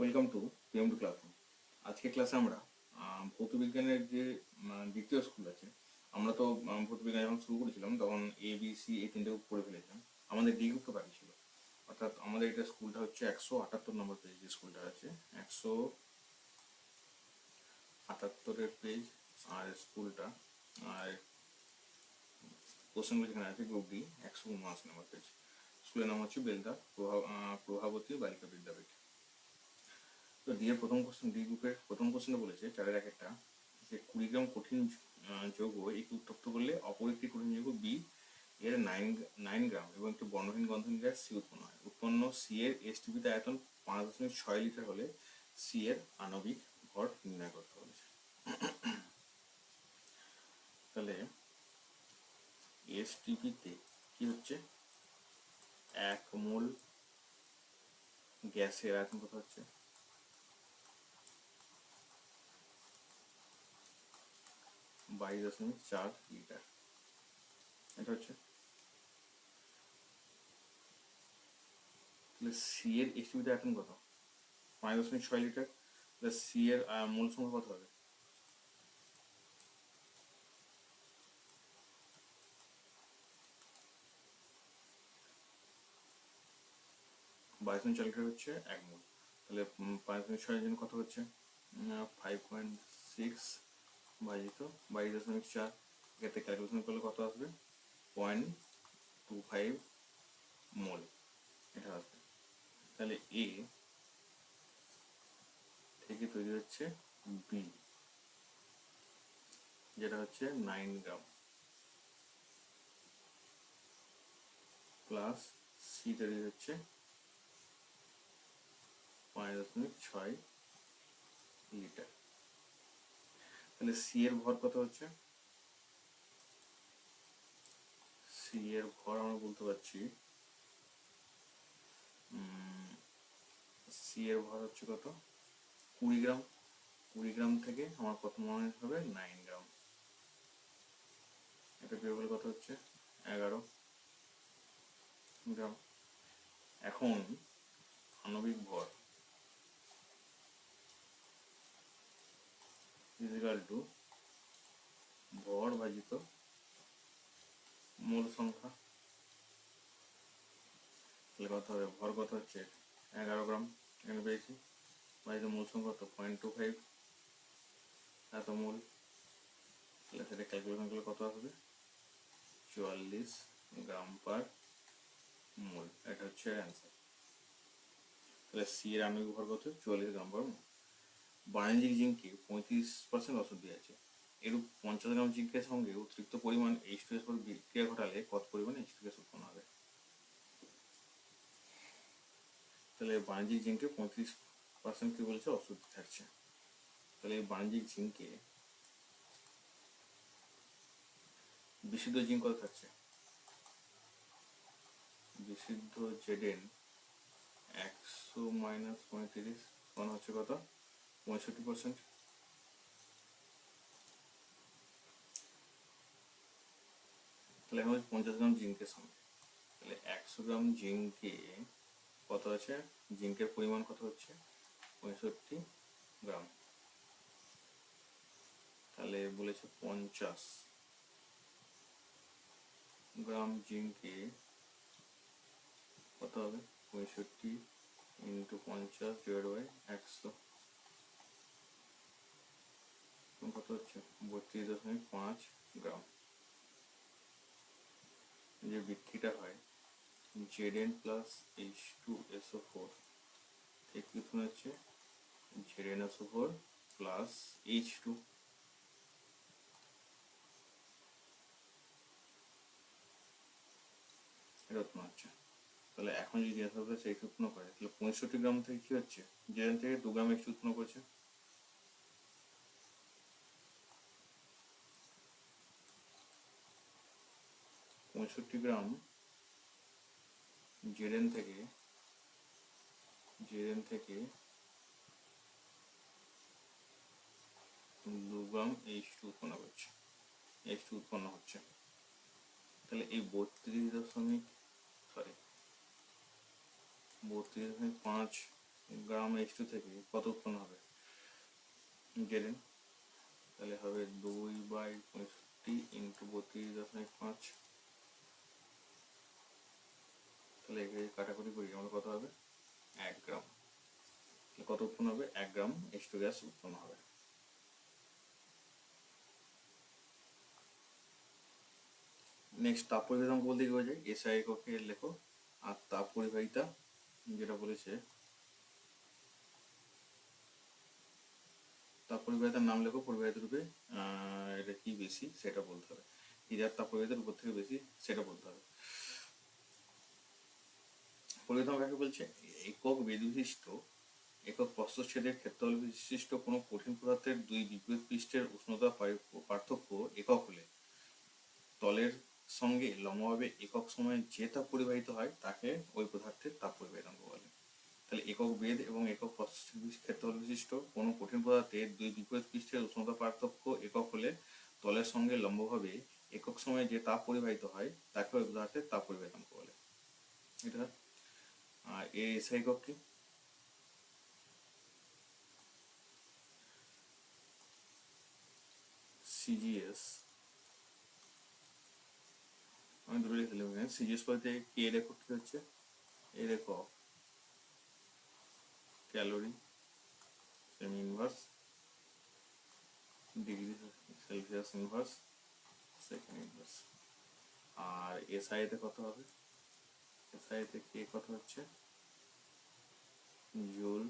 Welcome to PM to classroom আজকে ক্লাসে আমরা ভৌতবিজ্ঞানের যে দ্বিতীয় স্কুল আছে, আমরা তো ভৌতবিজ্ঞান যখন শুরু করেছিলাম, তখন এ বি সি এই তিনটে পড়ে ফেলেছিলাম। আমাদের ডি গ্রুপটা বাকি ছিল। অর্থাৎ আমাদের এটা স্কুলটা হচ্ছে একশো আটাত্তর নম্বর পেজ যে স্কুলটা আছে, একশো আটাত্তরের পেজ আর স্কুলটা আর কোশ্চেনগুলো যেখানে আছে গ্রুপ ডি একশো উনআশি নম্বর পেজ স্কুলের নাম হচ্ছে বেলদা প্রভাবতী বালিকা বিদ্যাপীঠ। তো ডি এর প্রথম কোশ্চেন ডি গ্রুপের প্রথম কোশ্চেনে বলেছে চারের এক একটা যে কুড়ি গ্রাম কঠিন যৌগ একে উত্তপ্ত করলে অপর একটি কঠিন যৌগ বি এর নাইন নাইন গ্রাম এবং একটি বর্ণহীন গন্ধহীন গ্যাস সি উৎপন্ন হয়। উৎপন্ন সি এর এস টিভিতে আয়তন পাঁচ দশমিক ছয় লিটার হলে সি এর আণবিক ভর নির্ণয় করতে বলেছে। তাহলে এস টিভিতে কি হচ্ছে? এক মোল গ্যাসের আয়তন কত হচ্ছে? বাইশ দশমিক চার লিটার। এটা হচ্ছে সি এর এসটিভিতে এখন কত? পাঁচ দশমিক ছয় লিটার তাহলে সি এর মূল সংখ্যা কত হবে? বাইশ দশমিক চার লিটার হচ্ছে এক মোল। তাহলে পাঁচ দশমিক ছয়ের জন্য কত হচ্ছে? ফাইভ পয়েন্ট সিক্স ভাজিত বাইশ দশমিক চার এক্ষেত্রে ক্যালকুলেশন করলে কত আসবে? পয়েন্ট টু ফাইভ মোল এটা আসবে। তাহলে এ থেকে তৈরি হচ্ছে বি যেটা হচ্ছে নাইন গ্রাম প্লাস সি তৈরি হচ্ছে পাঁচ দশমিক ছয় লিটার তাহলে সি এর ভর কত হচ্ছে? সি এর ভর আমরা বলতে পারছি সি এর ভর হচ্ছে কত? কুড়ি গ্রাম। কুড়ি গ্রাম থেকে আমার কত মনে হবে? Nine gram. এটা বের কত হচ্ছে? এগারো গ্রাম। এখন আণবিক ভর। ইজিক্যাল টু ভর ভাজিত মূল সংখ্যা। তাহলে কত হবে? ভর কত হচ্ছে? এগারো গ্রাম এখানে পেয়েছি। ভাজিত মূল সংখ্যা কত পয়েন্ট টু ফাইভ এত মূল। তাহলে সেটা ক্যালকুলেশন করলে কত আসবে? চুয়াল্লিশ গ্রাম পার মোল। এটা হচ্ছে অ্যান্সার তাহলে সি এর আণবিক ভর কত? চুয়াল্লিশ গ্রাম পার মোল। বাণিজ্যিক জিঙ্কে পঁয়ত্রিশ পার্সেন্ট ওষুধ দিয়েছে। এরূপ পঞ্চাশ গ্রাম জিঙ্কের সঙ্গে অতিরিক্ত পরিমাণ এইচ টু এস বিক্রিয়া ঘটালে কত পরিমাণ এইচ টু এস উৎপন্ন হবে? তাহলে বাণিজ্যিক জিঙ্কে পঁয়ত্রিশ পার্সেন্ট কি বলছে? ওষুধ থাকছে। তাহলে বাণিজ্যিক জিঙ্কে বিশুদ্ধ জিঙ্ক কত থাকছে? বিশুদ্ধ জেডেন একশো মাইনাস পঁয়ত্রিশ মানে হচ্ছে কত? পঁয়ষট্টি পার্সেন্ট তাহলে এখন পঞ্চাশ গ্রাম জিঙ্কের সঙ্গে তাহলে একশো গ্রাম জিঙ্কে কত আছে জিঙ্কের পরিমাণ কত হচ্ছে? পঁয়ষট্টি গ্রাম। তাহলে বলেছে পঞ্চাশ গ্রাম জিঙ্কে কত হবে? পঁয়ষট্টি ইন্টু পঞ্চাশ ডিভাইড বাই একশো। কত হচ্ছে? বত্রিশ দশমিক পাঁচ গ্রাম। যে বৃদ্ধিটা হয় Z N plus H two SO four থেকে হচ্ছে? Z N SO four plus H two এটা হচ্ছে। তাহলে এখন যদি জিজ্ঞাসা হবে সেই উৎপন্ন করে? তাহলে পঁয়ষট্টি গ্রাম থেকে কি হচ্ছে? জেড থেকে দু গ্রাম এইচ উৎপন্ন করছে। পঁয়ষট্টি গ্রাম জেডেন থেকে জেডেন থেকে দু গ্রাম এইচ টু উৎপন্ন করছে এইচ উৎপন্ন হচ্ছে। তাহলে এই বত্রিশ দশমিক সরি বত্রিশ দশমিক পাঁচ গ্রাম এইচ টু থেকে কত উৎপন্ন হবে? জেনে তাহলে হবে দুই বাই পঁয়ষট্টি ইন্টু বত্রিশ দশমিক পাঁচ তাহলে একে কাটাকুটি করি আমরা কত হবে? এক গ্রাম। কত উৎপন্ন হবে? এক গ্রাম এইচ টু গ্যাস উৎপন্ন হবে। নেক্সট তাপ পরিবেদন বলতে কি এসআই এককে লেখো। আর তাপ পরিবাহিতা যেটা বলেছে, তাপ পরিবাহিতার নাম লেখো পরিবাহিত রূপে এটা কি বেশি? সেটা বলতে হবে। ইজার তাপ পরিবাহিতার উপর থেকে বেশি, সেটা বলতে হবে। পরিবেদন কাকে বলছে, একক বেদবিশিষ্ট, একক প্রস্থচ্ছেদের ক্ষেত্রফল বিশিষ্ট কোনো কঠিন পদার্থের দুই বিপরীত পৃষ্ঠের উষ্ণতা পার্থক্য একক হলে। তলের সঙ্গে লম্বভাবে একক সময়ে যে তাপ পরিবাহিত হয়, তাকে ওই পদার্থের তাপ পরিবাহিতাঙ্ক বলে। তাহলে একক বেদ এবং একক ক্ষেত্রফল বিশিষ্ট কোনো কঠিন পদার্থের দুই বিপরীত পৃষ্ঠের উষ্ণতা পার্থক্য একক হলে তলের সঙ্গে লম্বভাবে একক সময়ে যে তাপ পরিবাহিত হয়, তাকে ওই পদার্থের তাপ পরিবাহিতাঙ্ক বলে। এটা আর এর এসআই একক কি সিজিএস আমি লিখে দিলাম এখানে সিজিএস বলতে কে একক কি হচ্ছে এর একক calorie semi inverse degree Celsius inverse second inverse আর এসআই তে কত হবে? এসআই তে কে কত হচ্ছে? Joule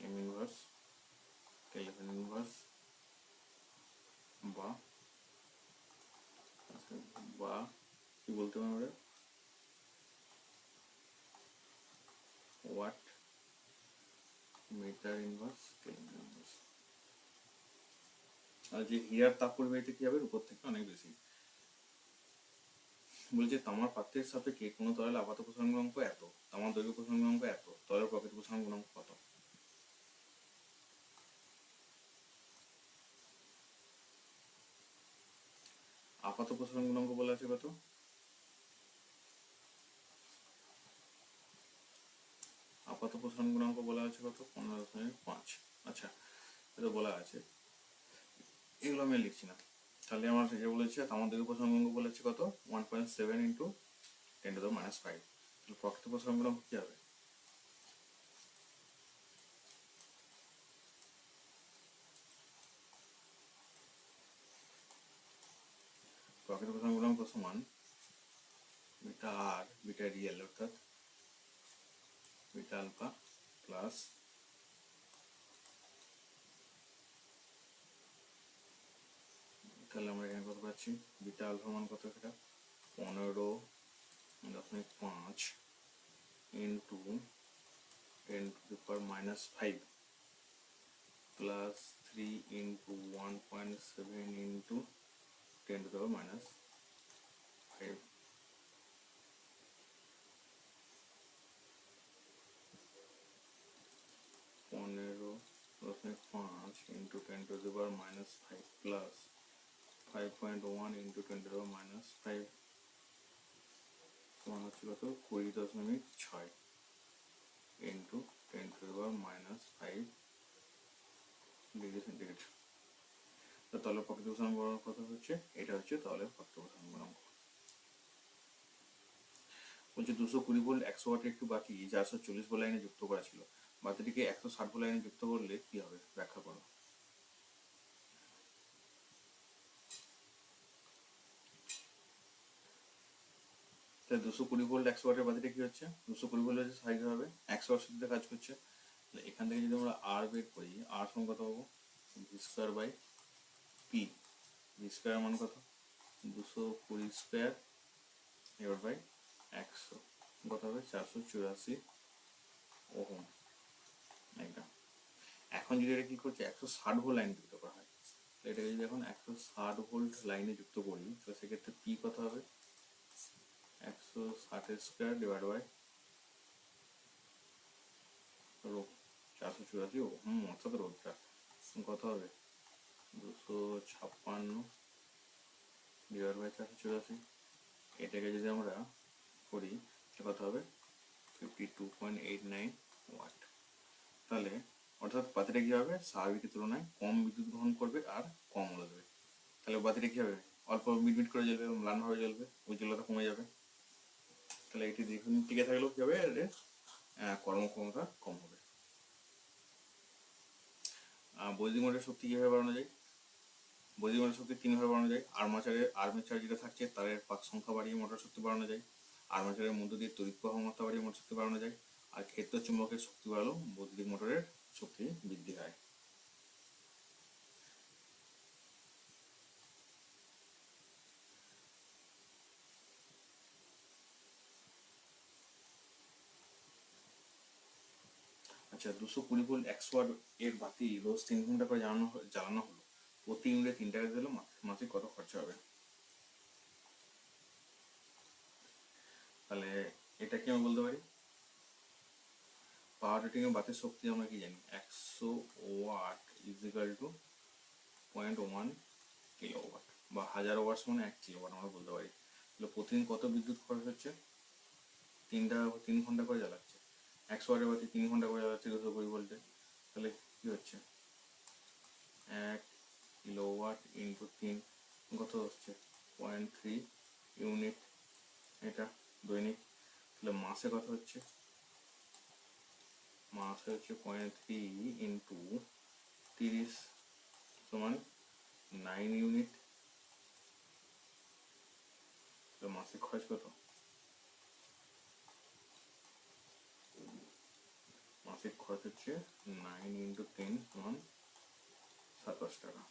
M inverse kelvin inverse বা বা কি বলতে পারি আমরা watt metre inverse kelvin inverse আর যে হিয়ার তাপ পরিবাহিতা কি হবে? উপর থেকে অনেক বেশি। বলছে তামার পাত্রের সাপেক্ষে কোনো তলের আপাত প্রসারণ গুণাঙ্ক এত? তামার দৈর্ঘ্য প্রসারণ গুণাঙ্ক এত? তলের প্রকৃত প্রসারণ গুণাঙ্ক কত? আপাত প্রসারণ গুণাঙ্ক বলা আছে কত? আপাত প্রসারণ গুণাঙ্ক বলা আছে কত? পনেরো দশমিক পাঁচ। আচ্ছা এটা বলা আছে। এগুলো আমি লিখছি না। তাহলে আমার যে বলেছে আমার দৈর্ঘ্য প্রসারণ বলেছে কত? One point seven into ten to the minus five তাহলে প্রকৃত গুণাঙ্ক কি হবে? প্রকৃত গুণাঙ্ক সমান? বিটা আর, বিটা রিয়েল অর্থাৎ বিটা আলফা প্লাস তাহলে আমরা এখানে কত পাচ্ছি? বিটা আলফা মান কত এটা? পনেরো দশমিক পাঁচ into ten to the power minus five plus three into one point seven into ten to the power minus five পনেরো দশমিক পাঁচ into ten to the power minus five plus five point one into ten to the power minus five সমান হচ্ছে কত কুড়ি দশমিক ছয় into ten to power minus five degree centigrade তো তলের গুণাঙ্ক কত হচ্ছে এটা হচ্ছে তলের গুণাঙ্ক বলছে দুশো কুড়ি ভোল্ট একশো ওয়াটের একটু বাকি চারশো চল্লিশ ভোল্ট লাইনে যুক্ত করা ছিল বাতিটিকে একশো ষাট ভোল্ট লাইনে যুক্ত করলে কি হবে ব্যাখ্যা করো তাহলে দুশো কুড়ি ভোল্ট একশো ওয়াটের বাতিটা কি হচ্ছে? দুশো কুড়ি ভোল্ট হচ্ছে সাইজ হবে একশো ওয়াট শক্তিতে কাজ করছে। তাহলে এখান থেকে যদি আমরা আর বের করি আর সমান কত পাবো? V square by P V square মান কত? দুশো কুড়ি স্কোয়ার এবার বাই একশো। কত হবে? চারশো চুরাশি ওহম। একদম। এখন যদি এটা কি করছে, একশো ষাট ভোল্ট লাইন যুক্ত করা হয় এটাকে যদি এখন একশো ষাট ভোল্ট লাইনে যুক্ত করি তো সেক্ষেত্রে পি কত হবে? একশো ষাটের স্কোয়ার ডিভাইড বাই রো, চারশো চুরাশি হুম, অর্থাৎ রোধটা কত হবে? দুশো ছাপ্পান্ন ডিভাইড বাই চারশো চুরাশি। এটাকে যদি আমরা করি কত হবে? Fifty two point eight nine watt. তাহলে, অর্থাৎ বাতিটা কী হবে? স্বাভাবিকের তুলনায় কম বিদ্যুৎ গ্রহণ করবে আর কম আলো দেবে। তাহলে বাতিটা কী হবে? অল্প মিটমিট করে জ্বলবে ম্লানভাবে জ্বলবে, উজ্জ্বলতা কমে যাবে। তাহলে এটি দীর্ঘদিন টিকে থাকলেও কী হবে? আহ, কর্মক্ষমতা কম হবে। বৈদ্যুতিক মোটরের শক্তি কীভাবে বাড়ানো যায়? বৈদ্যুতিক মোটর শক্তি তিনভাবে বাড়ানো যায়? আর্মাচারের আর্মেচার যেটা থাকছে তারের পাক সংখ্যা বাড়িয়ে মোটর শক্তি বাড়ানো যায়। আর্মাচারের মধ্য দিয়ে তড়িৎ প্রবাহ বাড়িয়ে মোটর শক্তি বাড়ানো যায়। আর ক্ষেত্র চুম্বকের শক্তি বাড়ালেও বৈদ্যুতিক মোটরের শক্তি বৃদ্ধি হয়। আচ্ছা দুশো কুড়ি ভোল্ট একশো ওয়াট এর বাতি রোজ তিন ঘণ্টা করে জ্বালানো জ্বালানো হলো। প্রতি ইউনিটে তিন টাকা দিলে মা- মাসিক কত খরচা হবে? তাহলে এটা কি আমি বলতে পারি? পাওয়ার রেটিং এর বাতির শক্তি আমরা কি জানি? একশো watt equal to point one kilowatt বা হাজার ওয়াট মানে এক কিলো ওয়াট আমরা বলতে পারি। তাহলে প্রতিদিন কত বিদ্যুৎ খরচ হচ্ছে? তিন টাকা, তিন ঘণ্টা করে জ্বালাচ্ছে। একশো ওয়াটের বাতি তিন ঘণ্টা করে জ্বালাচ্ছে দুশো কুড়ি ভোল্টে। তাহলে কি হচ্ছে? এক কিলো ওয়াট ইন্টু তিন, কত হচ্ছে? পয়েন্ট থ্রি ইউনিট এটা দৈনিক। তাহলে মাসে কত হচ্ছে? মাসে হচ্ছে পয়েন্ট থ্রি ইন্টু তিরিশ সমান নাইন ইউনিট তাহলে মাসিক খরচ কত? মাসিক খরচ হচ্ছে নাইন ইন্টু টেন সমান সাতাশ টাকা।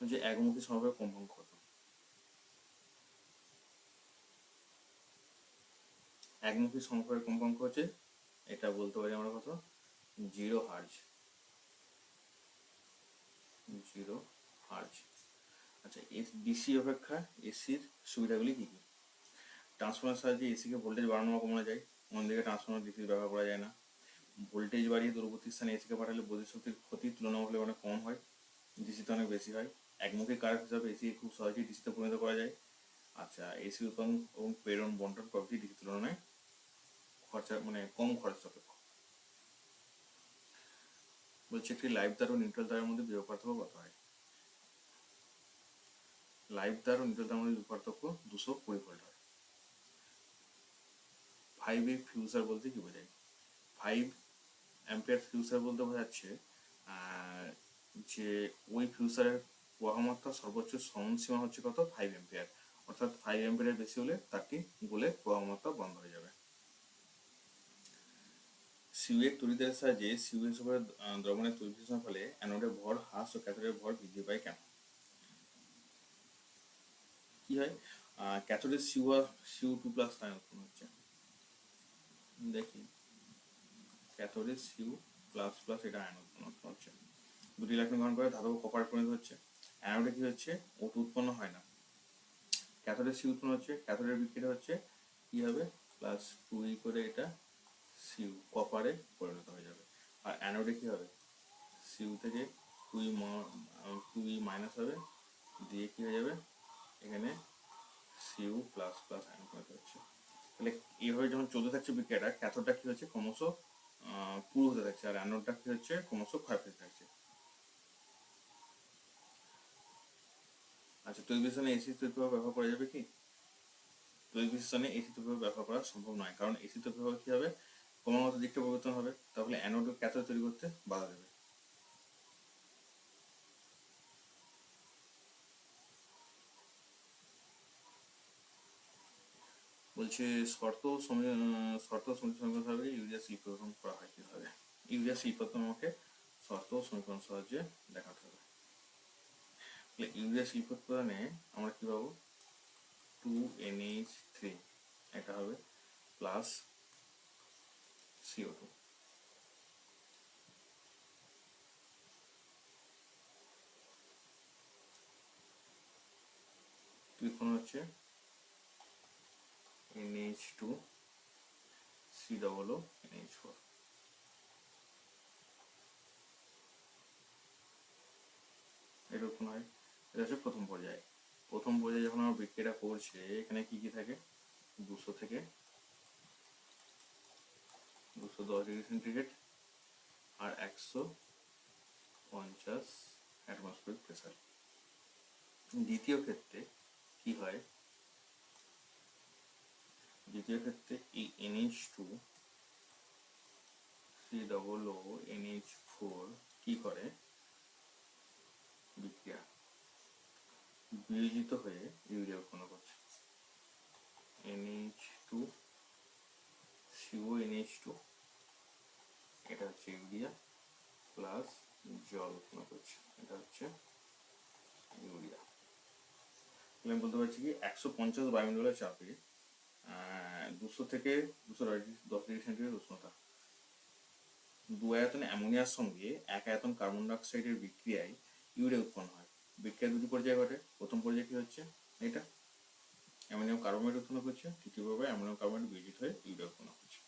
যে একমুখী সমবায় কম্পাঙ্ক কত? একমুখী সমবায় কম্পাঙ্ক হচ্ছে, এটা বলতে পারি আমরা কত? জিরো হার্জ জিরো হার্জ আচ্ছা এস ডিসি অপেক্ষা এসির সুবিধাগুলি কি কি? ট্রান্সফর্মার সাহায্যে এসিকে ভোল্টেজ বাড়ানো বা কমানো যায়। অন্যদিকে ট্রান্সফর্মার ডিসির ব্যবহার করা যায় না। ভোল্টেজ বাড়িয়ে দূরবর্তী স্থানে এসিকে পাঠালে বৈদ্যুতিক শক্তির ক্ষতি তুলনামূলক অনেক কম হয়। ডিসিতে অনেক বেশি হয়। একমুখী কারক হিসাবে এসি খুব সহজেই ডিসিতে পরিণত করা যায়। আচ্ছা এসি উৎপাদন এবং প্রেরণ বন্টন প্রভৃতি ডিসি তুলনায় খরচা মানে কম খরচ সাপেক্ষ। বলছে, একটি লাইভ তার ও নিউট্রাল তারের মধ্যে বিভব পার্থক্য কত হয়? লাইভ তার ও নিউট্রাল তারের মধ্যে বিভব পার্থক্য দুশো কুড়ি ভোল্ট হয়। ফাইভ এ ফিউজার বলতে কি বোঝায়? ফাইভ অ্যাম্পিয়ার ফিউজার বলতে বোঝাচ্ছে যে ওই ফিউজারের প্রবাহমাত্রা সর্বোচ্চ সীমা হচ্ছে কত? ফাইভ অ্যাম্পিয়ার অর্থাৎ ফাইভ অ্যাম্পিয়ারের বেশি হলে তারটি গলে প্রবাহমাত্রা বন্ধ হয়ে যাবে। সিউয়ের তড়িতের সাহায্যে সিউয়ের উপরে দ্রবণের তড়িৎ ফলে অ্যানোডের ভর হ্রাস ও ক্যাথোডের ভর বৃদ্ধি পায় কেন? কি হয়? ক্যাথোডের সিউ সিউ টু প্লাস উৎপন্ন হচ্ছে। দেখি। ক্যাথোডের সিউ প্লাস প্লাস এটা আয়ন হচ্ছে। দুটি ইলেকট্রন গ্রহণ করে ধাতব কপার পরিণত হচ্ছে। অ্যানোডে কি হচ্ছে? ওটু উৎপন্ন হয় না। ক্যাথোডের সি উৎপন্ন হচ্ছে। ক্যাথোডের বিক্রিয়া হচ্ছে কি হবে? প্লাস টু ই করে এটা সিউ কপারে পরিণত হয়ে যাবে। আর অ্যানোডে কি হবে? সিউ থেকে two e two e minus হবে। দিয়ে কি হয়ে যাবে? এখানে সিউ প্লাস প্লাস পরিণত হচ্ছে। তাহলে এইভাবে যখন চলতে থাকছে বিক্রিয়াটা ক্যাথোডটা কি হচ্ছে? ক্রমশ পুরো হতে থাকছে, আর অ্যানোডটা কি হচ্ছে? ক্রমশ ক্ষয় পেতে থাকছে। আচ্ছা তৈরি বিশেষণে এসি তৈরি প্রভাব ব্যবহার করা যাবে কি? তৈরি বিশেষণে এসি তৈরি প্রভাব ব্যবহার করা সম্ভব নয়, কারণ এসি তৈরি প্রভাব কি হবে? ক্রমাগত দিকটা পরিবর্তন হবে, তাহলে অ্যানোড ক্যাথোড তৈরি করতে বাধা দেবে। বলছে শর্ত শর্ত সমীকরণ সাহায্যে ইউরিয়া উৎপাদন করা হয় কীভাবে ইউরিয়া উৎপাদন আমাকে শর্ত সমীকরণ সাহায্যে দেখাতে হবে। ইউরিয়া উৎপাদনে আমরা কি পাবো? টু এনএইচ থ্রি এটা হবে প্লাস সিও টু উৎপন্ন হচ্ছে NH two C double O NH four এটা হয়। এটা হচ্ছে প্রথম পর্যায়ে। প্রথম পর্যায়ে যখন আমরা বিক্রিয়াটা করছে, এখানে কি কি থাকে? দুশো থেকে দুশো দশ ডিগ্রি সেন্টিগ্রেড আর একশো পঞ্চাশ অ্যাটমসফিয়ারিক প্রেসার। দ্বিতীয় ক্ষেত্রে কি হয়? দ্বিতীয় ক্ষেত্রে এই NH two C double O NH four কি করে? বিক্রিয়া। বিয়োজিত হয়ে ইউরিয়া উৎপন্ন করছে। NH two CO NH two এটা হচ্ছে ইউরিয়া প্লাস জল উৎপন্ন করছে। এটা হচ্ছে ইউরিয়া। আমি বলতে পারছি কি, একশো পঞ্চাশ বায়ুমণ্ডলের চাপে দুশো থেকে দুশো দশ ডিগ্রি সেন্টিগ্রেড উষ্ণতা। দু আয়তন অ্যামোনিয়ার সঙ্গে এক আয়তন কার্বন ডাইঅক্সাইডের বিক্রিয়ায় ইউরিয়া উৎপন্ন হয়। বিক্রিয়া দুটি পর্যায়ে ঘটে। প্রথম পর্যায়ে কি হচ্ছে? এটা। অ্যামোনিয়াম কার্বনেট উৎপন্ন করছে। তৃতীয় পর্যায়ে অ্যামোনিয়াম কার্বনেট বিজিত হয়ে ইউরিয়া উৎপন্ন করছে